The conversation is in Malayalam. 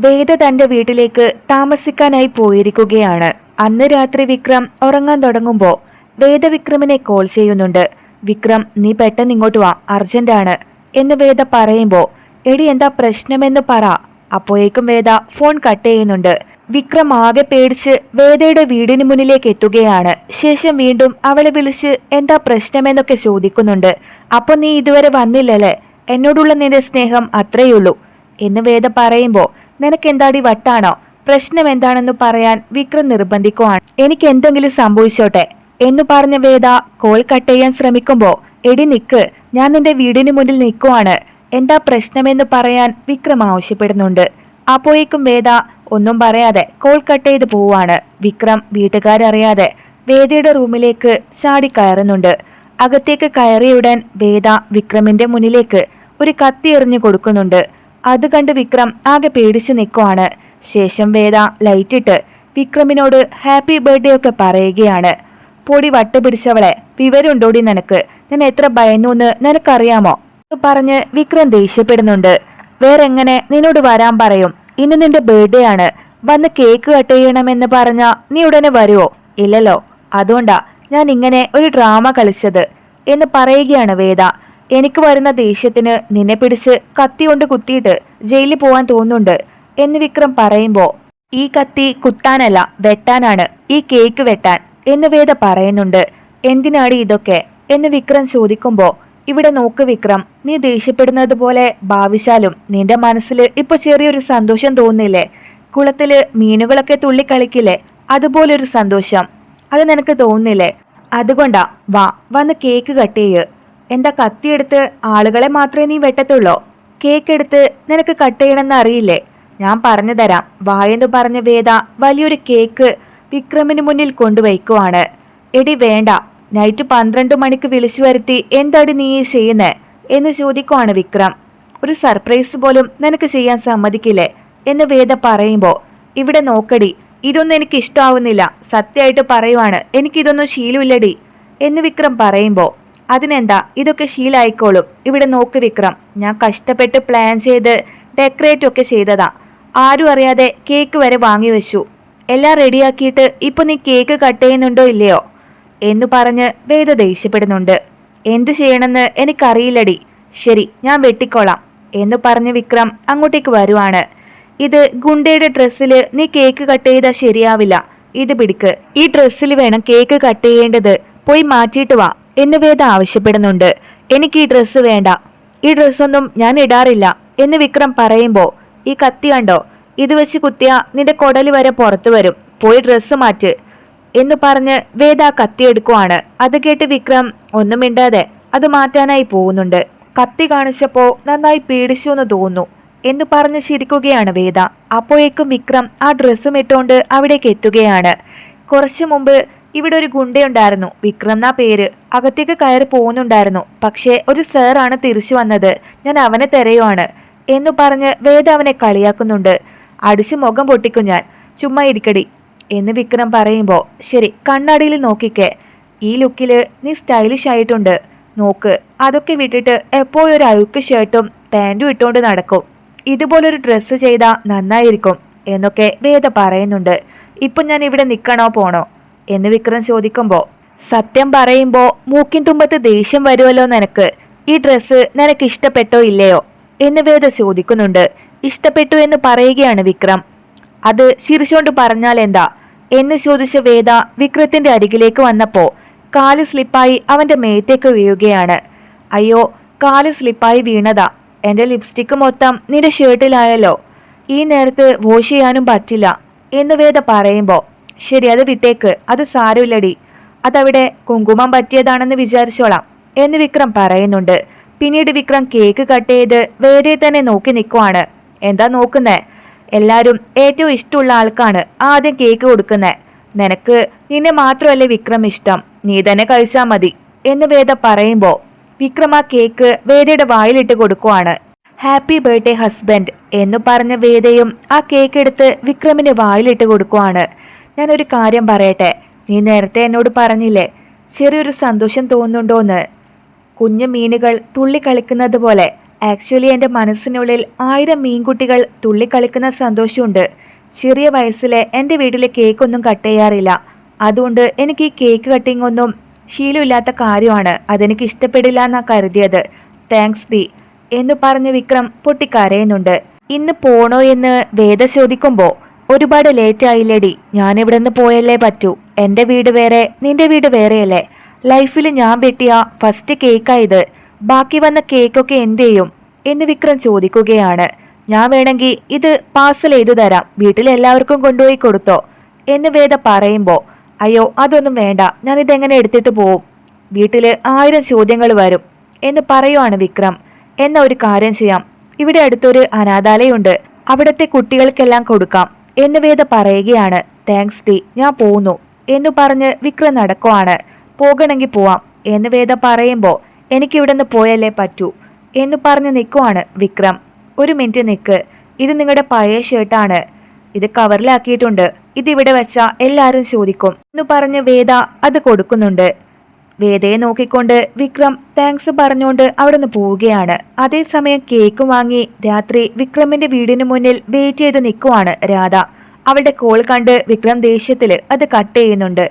വേദ തന്റെ വീട്ടിലേക്ക് താമസിക്കാനായി പോയിരിക്കുകയാണ്. അന്ന് രാത്രി വിക്രം ഉറങ്ങാൻ തുടങ്ങുമ്പോ വേദ വിക്രമിനെ കോൾ ചെയ്യുന്നുണ്ട്. വിക്രം നീ പെട്ടെന്ന് ഇങ്ങോട്ട് വാ. അർജന്റാണ് എന്ന് വേദ പറയുമ്പോ എടി എന്താ പ്രശ്നമെന്ന് പറ. അപ്പോഴേക്കും വേദ ഫോൺ കട്ട് ചെയ്യുന്നുണ്ട്. വിക്രം ആകെ പേടിച്ച് വേദയുടെ വീടിന് മുന്നിലേക്ക് എത്തുകയാണ്. ശേഷം വീണ്ടും അവളെ വിളിച്ച് എന്താ പ്രശ്നമെന്നൊക്കെ ചോദിക്കുന്നുണ്ട്. അപ്പൊ നീ ഇതുവരെ വന്നില്ലല്ലേ? എന്നോടുള്ള നിന്റെ സ്നേഹം അത്രയുള്ളൂ. എന്ന് വേദ പറയുമ്പോ നിനക്ക് എന്താടി വട്ടാണോ? പ്രശ്നം എന്താണെന്ന് പറയാൻ വിക്രം നിർബന്ധിക്കുവാണ്. എനിക്ക് എന്തെങ്കിലും സംഭവിച്ചോട്ടെ? എന്നു പറഞ്ഞ വേദ കോൾ കട്ട് ചെയ്യാൻ ശ്രമിക്കുമ്പോ എടി നിക്ക് ഞാൻ നിന്റെ വീടിന് മുന്നിൽ നിൽക്കുവാണ് എന്താ പ്രശ്നമെന്ന് പറയാൻ വിക്രം ആവശ്യപ്പെടുന്നുണ്ട്. അപ്പോഴേക്കും വേദ ഒന്നും പറയാതെ കോൾ കട്ട് ചെയ്ത് പോവാണ് വിക്രം വീട്ടുകാരറിയാതെ വേദയുടെ റൂമിലേക്ക് ചാടി കയറുന്നുണ്ട് അകത്തേക്ക് കയറിയുടൻ വേദ വിക്രമിന്റെ മുന്നിലേക്ക് ഒരു കത്തി എറിഞ്ഞു കൊടുക്കുന്നുണ്ട്. അത് കണ്ട് വിക്രം ആകെ പേടിച്ചു നിൽക്കുവാണ്. ശേഷം വേദ ലൈറ്റിട്ട് വിക്രമിനോട് ഹാപ്പി ബർത്ത്ഡേ ഒക്കെ പറയുകയാണ്. പൊടി വട്ടുപിടിച്ചവളെ വിവരമുണ്ടോടി നിനക്ക്? ഞാൻ എത്ര ഭയന്നു എന്ന് നിനക്കറിയാമോ? പറഞ്ഞ് വിക്രം ദേഷ്യപ്പെടുന്നുണ്ട്. വേറെങ്ങനെ നിന്നോട് വരാൻ പറയും? ഇന്ന് നിന്റെ ബർത്ത്ഡേ ആണ്. വന്ന് കേക്ക് കട്ട് ചെയ്യണമെന്ന് പറഞ്ഞ നീ ഉടനെ വരുമോ ഇല്ലല്ലോ. അതുകൊണ്ടാ ഞാൻ ഇങ്ങനെ ഒരു ഡ്രാമ കളിച്ചത് എന്ന് പറയുകയാണ് വേദ. എനിക്ക് വരുന്ന ദേഷ്യത്തിന് നിന്നെ പിടിച്ച് കത്തി കൊണ്ട് കുത്തിയിട്ട് ജയിലിൽ പോവാൻ തോന്നുന്നുണ്ട് എന്ന് വിക്രം പറയുമ്പോ ഈ കത്തി കുത്താനല്ല വെട്ടാനാണ്. ഈ കേക്ക് വെട്ടാൻ എന്ന് വേദ പറയുന്നുണ്ട്. എന്തിനാണ് ഇതൊക്കെ? എന്ന് വിക്രം ചോദിക്കുമ്പോ ഇവിടെ നോക്ക് വിക്രം നീ ദേഷ്യപ്പെടുന്നത് പോലെ ഭാവിച്ചാലും നിന്റെ മനസ്സിൽ ഇപ്പൊ ചെറിയൊരു സന്തോഷം തോന്നില്ലേ കുളത്തിൽ മീനുകളൊക്കെ തുള്ളിക്കളിക്കില്ലേ? അതുപോലൊരു സന്തോഷം. അത് നിനക്ക് തോന്നില്ലേ അതുകൊണ്ടാ വാ വന്ന് കേക്ക് കട്ട് ചെയ്യ്. എന്താ കത്തിയെടുത്ത് ആളുകളെ മാത്രമേ നീ വെട്ടത്തുള്ളോ? കേക്ക് എടുത്ത് നിനക്ക് കട്ട് ചെയ്യണമെന്ന് അറിയില്ലേ? ഞാൻ പറഞ്ഞു തരാം. വായെന്ന് പറഞ്ഞ വേദ വലിയൊരു കേക്ക് വിക്രമിന് മുന്നിൽ കൊണ്ടുവയ്ക്കുവാണ്. എടി വേണ്ട. നൈറ്റ് പന്ത്രണ്ട് മണിക്ക് വിളിച്ചു വരുത്തി എന്താടി നീ ചെയ്യുന്നേ? എന്ന് ചോദിക്കുവാണ് വിക്രം. ഒരു സർപ്രൈസ് പോലും നിനക്ക് ചെയ്യാൻ സമ്മതിക്കില്ലേ? എന്ന് വേദ പറയുമ്പോൾ ഇവിടെ നോക്കടി ഇതൊന്നും എനിക്ക് ഇഷ്ടമാവുന്നില്ല സത്യമായിട്ട് പറയുവാണ്. എനിക്കിതൊന്നും ശീലമില്ലടി. എന്ന് വിക്രം പറയുമ്പോ അതിനെന്താ? ഇതൊക്കെ ശീലായിക്കോളും. ഇവിടെ നോക്ക് വിക്രം ഞാൻ കഷ്ടപ്പെട്ട് പ്ലാൻ ചെയ്ത് ഡെക്കറേറ്റ് ഒക്കെ ചെയ്തതാ. ആരും അറിയാതെ കേക്ക് വരെ വാങ്ങി വെച്ചു. എല്ലാം റെഡിയാക്കിയിട്ട് ഇപ്പൊ നീ കേക്ക് കട്ട് ചെയ്യുന്നുണ്ടോ ഇല്ലയോ? എന്ന് പറഞ്ഞ് വേദ ദേഷ്യപ്പെടുന്നുണ്ട്. എന്ത് ചെയ്യണമെന്ന് എനിക്കറിയില്ലടി. ശരി ഞാൻ വെട്ടിക്കോളാം എന്ന് പറഞ്ഞ് വിക്രം അങ്ങോട്ടേക്ക് വരുവാണ്. ഇത് ഗുണ്ടയുടെ ഡ്രസ്സിൽ നീ കേക്ക് കട്ട് ചെയ്താൽ ശരിയാവില്ല. ഇത് പിടിക്ക്. ഈ ഡ്രസ്സിൽ വേണം കേക്ക് കട്ട് ചെയ്യേണ്ടത്. പോയി മാറ്റിയിട്ട് വാ. എന്ന് വേദ ആവശ്യപ്പെടുന്നുണ്ട്. എനിക്ക് ഈ ഡ്രസ്സ് വേണ്ട. ഈ ഡ്രസ്സൊന്നും ഞാൻ ഇടാറില്ല. എന്ന് വിക്രം പറയുമ്പോൾ ഈ കത്തി കണ്ടോ? ഇത് വെച്ച് കുത്തിയ നിന്റെ കൊടലി വരെ പുറത്തു വരും. പോയി ഡ്രസ്സ് മാറ്റ്. എന്ന് പറഞ്ഞ് വേദ കത്തി എടുക്കുവാണ്. അത് കേട്ട് വിക്രം ഒന്നും മിണ്ടാതെ അത് മാറ്റാനായി പോകുന്നുണ്ട്. കത്തി കാണിച്ചപ്പോ നന്നായി പേടിച്ചു എന്ന് തോന്നുന്നു. എന്ന് പറഞ്ഞ് ചിരിക്കുകയാണ് വേദ. അപ്പോഴേക്കും വിക്രം ആ ഡ്രസ്സും ഇട്ടുകൊണ്ട് അവിടേക്ക് എത്തുകയാണ്. കുറച്ചു മുമ്പ് ഇവിടെ ഒരു ഗുണ്ടയുണ്ടായിരുന്നു. വിക്രം എന്നാ പേര്. അകത്തേക്ക് കയറി പോകുന്നുണ്ടായിരുന്നു. പക്ഷേ ഒരു സാറാണ് തിരിച്ചു വന്നത്. ഞാൻ അവനെ തെരയുവാണ് എന്നു പറഞ്ഞ് വേദ അവനെ കളിയാക്കുന്നുണ്ട്. അടിച്ചു മുഖം പൊട്ടിക്കും ഞാൻ. ചുമ്മാ ഇരിക്കടി എന്ന് വിക്രം പറയുമ്പോൾ ശരി കണ്ണാടിയിൽ നോക്കിക്കേ. ഈ ലുക്കിൽ നീ സ്റ്റൈലിഷ് ആയിട്ടുണ്ട്. നോക്ക് അതൊക്കെ വിട്ടിട്ട് എപ്പോഴും ഒരു അഴുക്ക് ഷർട്ടും പാന്റും ഇട്ടുകൊണ്ട് നടക്കും. ഇതുപോലൊരു ഡ്രസ്സ് ചെയ്താൽ നന്നായിരിക്കും എന്നൊക്കെ വേദ പറയുന്നുണ്ട്. ഇപ്പം ഞാൻ ഇവിടെ നിൽക്കണോ പോണോ? എന്ന് വിക്രം ചോദിക്കുമ്പോൾ സത്യം പറയുമ്പോൾ മൂക്കിൻ തുമ്പത്ത് ദേഷ്യം വരുമല്ലോ നിനക്ക്? ഈ ഡ്രസ്സ് നിനക്ക് ഇഷ്ടപ്പെട്ടോ ഇല്ലയോ? എന്ന് വേദ ചോദിക്കുന്നുണ്ട്. ഇഷ്ടപ്പെട്ടു എന്ന് പറയുകയാണ് വിക്രം. അത് ശിരിച്ചോണ്ട് പറഞ്ഞാൽ എന്താ? എന്ന് ചോദിച്ച വേദ വിക്രത്തിന്റെ അരികിലേക്ക് വന്നപ്പോ കാൽ സ്ലിപ്പായി അവന്റെ മേത്തേക്ക് വീഴുകയാണ്. അയ്യോ കാൽ സ്ലിപ്പായി വീണതാ. എന്റെ ലിപ്സ്റ്റിക്ക് മൊത്തം നിന്റെ ഷർട്ടിലായല്ലോ. ഈ നേരത്ത് വാഷ് ചെയ്യാനും പറ്റില്ല. എന്ന് വേദ പറയുമ്പോ ശരി അത് വിട്ടേക്ക്. അത് സാരമില്ലടി. അതവിടെ കുങ്കുമം പറ്റിയതാണെന്ന് വിചാരിച്ചോളാം എന്ന് വിക്രം പറയുന്നുണ്ട്. പിന്നീട് വിക്രം കേക്ക് കട്ട് ചെയ്ത് വേറെ തന്നെ നോക്കി നിൽക്കുവാണ് എന്താ നോക്കുന്നേ? എല്ലാരും ഏറ്റവും ഇഷ്ടമുള്ള ആൾക്കാണ് ആദ്യം കേക്ക് കൊടുക്കുന്നേ. നിനക്ക് നിന്നെ മാത്രമല്ലേ വിക്രം ഇഷ്ടം. നീ തന്നെ കഴിച്ചാ മതി എന്ന് വേദ പറയുമ്പോൾ വിക്രം ആ കേക്ക് വേദയുടെ വായിലിട്ട് കൊടുക്കുവാണ്. ഹാപ്പി ബർത്ത്ഡേ ഹസ്ബൻഡ് എന്ന് പറഞ്ഞ വേദയും ആ കേക്ക് എടുത്ത് വിക്രമിന് വായിലിട്ട് കൊടുക്കുവാണ്. ഞാനൊരു കാര്യം പറയട്ടെ? നീ നേരത്തെ എന്നോട് പറഞ്ഞില്ലേ ചെറിയൊരു സന്തോഷം തോന്നുന്നുണ്ടോന്ന്? കുഞ്ഞു മീനുകൾ തുള്ളിക്കളിക്കുന്നത് പോലെ ആക്ച്വലി എന്റെ മനസ്സിനുള്ളിൽ ആയിരം മീൻകുട്ടികൾ തുള്ളിക്കളിക്കുന്ന സന്തോഷമുണ്ട്. ചെറിയ വയസ്സിലെ എന്റെ വീട്ടിലെ കേക്കൊന്നും കട്ട് ചെയ്യാറില്ല. അതുകൊണ്ട് എനിക്ക് ഈ കേക്ക് കട്ടിംഗ് ഒന്നും ശീലമില്ലാത്ത കാര്യമാണ്. അതെനിക്ക് ഇഷ്ടപ്പെടില്ല എന്നാ കരുതിയത്. താങ്ക്സ് ദി എന്ന് പറഞ്ഞ് വിക്രം പൊട്ടിക്കരയുന്നുണ്ട്. ഇന്ന് പോണോ എന്ന് വേദ ചോദിക്കുമ്പോ ഒരുപാട് ലേറ്റ് ആയില്ലേടി. ഞാൻ ഇവിടെ നിന്ന് പോയല്ലേ പറ്റൂ. എന്റെ വീട് വേറെ നിന്റെ വീട് വേറെയല്ലേ? ലൈഫിൽ ഞാൻ വെട്ടിയ ഫസ്റ്റ് കേക്കായത് ബാക്കി വന്ന കേക്കൊക്കെ എന്ത് ചെയ്യും? എന്ന് വിക്രം ചോദിക്കുകയാണ്. ഞാൻ വേണമെങ്കിൽ ഇത് പാർസൽ ചെയ്തു തരാം. വീട്ടിൽ എല്ലാവർക്കും കൊണ്ടുപോയി കൊടുത്തോ. എന്ന് വേദ പറയുമ്പോൾ അയ്യോ അതൊന്നും വേണ്ട. ഞാൻ ഇതെങ്ങനെ എടുത്തിട്ട് പോവും? വീട്ടിൽ ആയിരം ചോദ്യങ്ങൾ വരും. എന്ന് പറയുവാണ് വിക്രം. എന്ന ഒരു കാര്യം ചെയ്യാം. ഇവിടെ അടുത്തൊരു അനാഥാലയമുണ്ട് അവിടുത്തെ കുട്ടികൾക്കെല്ലാം കൊടുക്കാം. എന്ന് വേദ പറയുകയാണ് താങ്ക്സ് ഡി. ഞാൻ പോന്നു എന്ന് പറഞ്ഞ് വിക്രം നടക്കുവാണ്. പോകണമെങ്കിൽ പോവാം എന്ന് വേദ പറയുമ്പോൾ എനിക്കിവിടുന്ന് പോയല്ലേ പറ്റൂ എന്ന് പറഞ്ഞ് നിൽക്കുവാണ് വിക്രം. ഒരു മിനിറ്റ് നിൽക്ക് ഇത് നിങ്ങളുടെ പഴയ ഷർട്ടാണ് ഇത് കവറിലാക്കിയിട്ടുണ്ട് ഇതിവിടെ വെച്ചാൽ എല്ലാവരും ചോദിക്കും എന്ന് പറഞ്ഞ് വേദ അത് കൊടുക്കുന്നുണ്ട്. വേദയെ നോക്കിക്കൊണ്ട് വിക്രം താങ്ക്സ് പറഞ്ഞുകൊണ്ട് അവിടെ നിന്ന് പോവുകയാണ്. അതേസമയം കേക്ക് വാങ്ങി രാത്രി വിക്രമിന്റെ വീടിന് മുന്നിൽ വെയിറ്റ് ചെയ്ത് നിൽക്കുവാണ് രാധ. അവളുടെ കോൾ കണ്ട് വിക്രം ദേഷ്യത്തിൽ അത് കട്ട് ചെയ്യുന്നുണ്ട്.